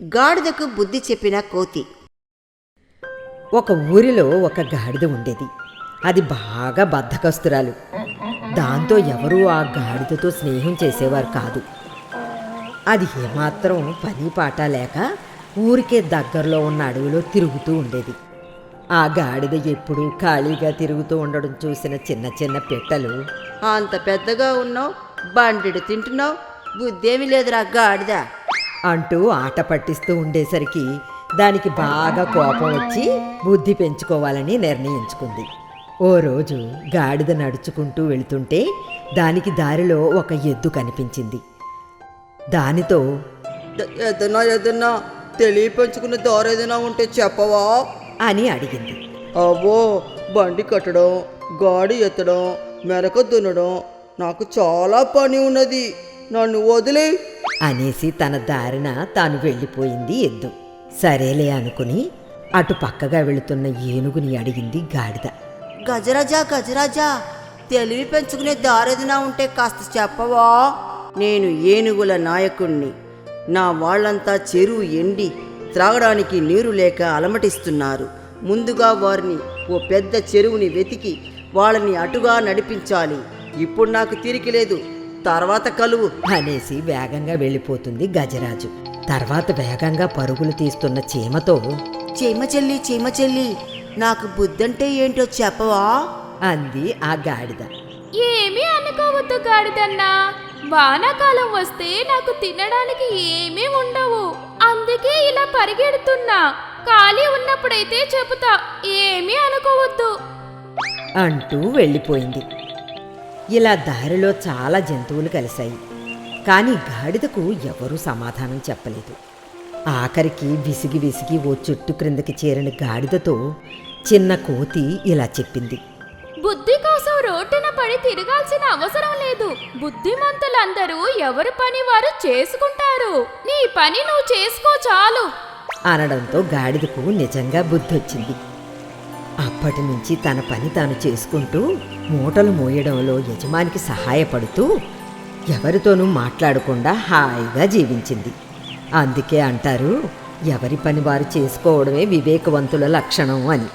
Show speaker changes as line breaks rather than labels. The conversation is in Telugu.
గాడిదకు బుద్ధి చెప్పిన కోతి.
ఒక ఊరిలో ఒక గాడిద ఉండేది. అది బాగా బద్ధకస్తురాలు. దాంతో ఎవరూ ఆ గాడిదతో స్నేహం చేసేవారు కాదు. అది ఏమాత్రం పని పాట లేక ఊరికే దగ్గరలో ఉన్న అడవిలో తిరుగుతూ ఉండేది. ఆ గాడిద ఎప్పుడూ ఖాళీగా తిరుగుతూ ఉండడం చూసిన చిన్న చిన్న పిట్టలు
అంత పెద్దగా ఉన్నావు బండిడు తింటున్నావు బుద్ధేమి లేదురా గాడిద.
అంటూ ఆట పట్టిస్తూ ఉండేసరికి దానికి బాగా కోపం వచ్చి బుద్ధి పెంచుకోవాలని నిర్ణయించుకుంది. ఓ రోజు గాడిద నడుచుకుంటూ వెళుతుంటే దానికి దారిలో ఒక ఎద్దు కనిపించింది. దానితో
ఏదన్నా ఏదన్నా తెలియ పెంచుకునే దారి ఏదైనా ఉంటే చెప్పవా?
అని అడిగింది.
అవ్వో బండి కట్టడం గాడి ఎత్తడం మెరక దున్నడం నాకు చాలా పని ఉన్నది. నన్ను వదిలే
అనేసి తన దారిన తాను వెళ్ళిపోయింది ఎద్దు. సరేలే అనుకుని అటు పక్కగా వెళుతున్న ఏనుగుని అడిగింది గాడిద.
గజరాజా గజరాజా తెలివి పెంచుకునే దారేదినా ఉంటే కాస్త చెప్పవా? నేను ఏనుగుల నాయకుణ్ణి. నా వాళ్ళంతా చెరువు ఎండి త్రాగడానికి నీరు లేక అలమటిస్తున్నారు. ముందుగా వారిని ఓ పెద్ద చెరువుని వెతికి వాళ్ళని అటుగా నడిపించాలి. ఇప్పుడు నాకు తీరిక లేదు. తర్వాత కలువు.
అనేసి వేగంగా వెళ్ళిపోతుంది గజరాజు. తర్వాత వేగంగా పరుగులు తీస్తున్న చీమతో
చీమ చెల్లి చీమ చెల్లి నాకు బుద్ధంటే ఏంటో చెప్పవా?
అంది ఆ గాడిద.
ఏమీ అనుకోవద్దు గాడిదన్నా. వానాకాలం వస్తే నాకు తినడానికి ఏమీ ఉండవు. అందుకే ఇలా పరిగెడుతున్నా. ఖాళీ ఉన్నప్పుడైతే చెబుతా. ఏమీ అనుకోవద్దు.
అంటూ వెళ్ళిపోయింది. ఇలా దారిలో చాలా జంతువులు కలిశాయి. కానీ గాడిదకు ఎవరూ సమాధానం చెప్పలేదు. ఆఖరికి విసిగి విసిగి ఓ చెట్టు క్రిందకి చేరిన గాడిదతో చిన్న కోతి ఇలా చెప్పింది.
బుద్ధి కోసం రోడ్డున పడి తిరగాల్సిన అవసరం లేదు. బుద్ధిమంతులందరూ ఎవరి పని వారు చేసుకుంటారు. నీ పని నువ్వు చేసుకో చాలు.
అనడంతో గాడిదకు నిజంగా బుద్ధొచ్చింది. అప్పటి నుంచి తన పని తాను చేసుకుంటూ మూటలు మోయడంలో యజమానికి సహాయపడుతూ ఎవరితోనూ మాట్లాడకుండా హాయిగా జీవించింది. అందుకే అంటారు ఎవరి పని వారు చేసుకోవడమే వివేకవంతుల లక్షణం అని.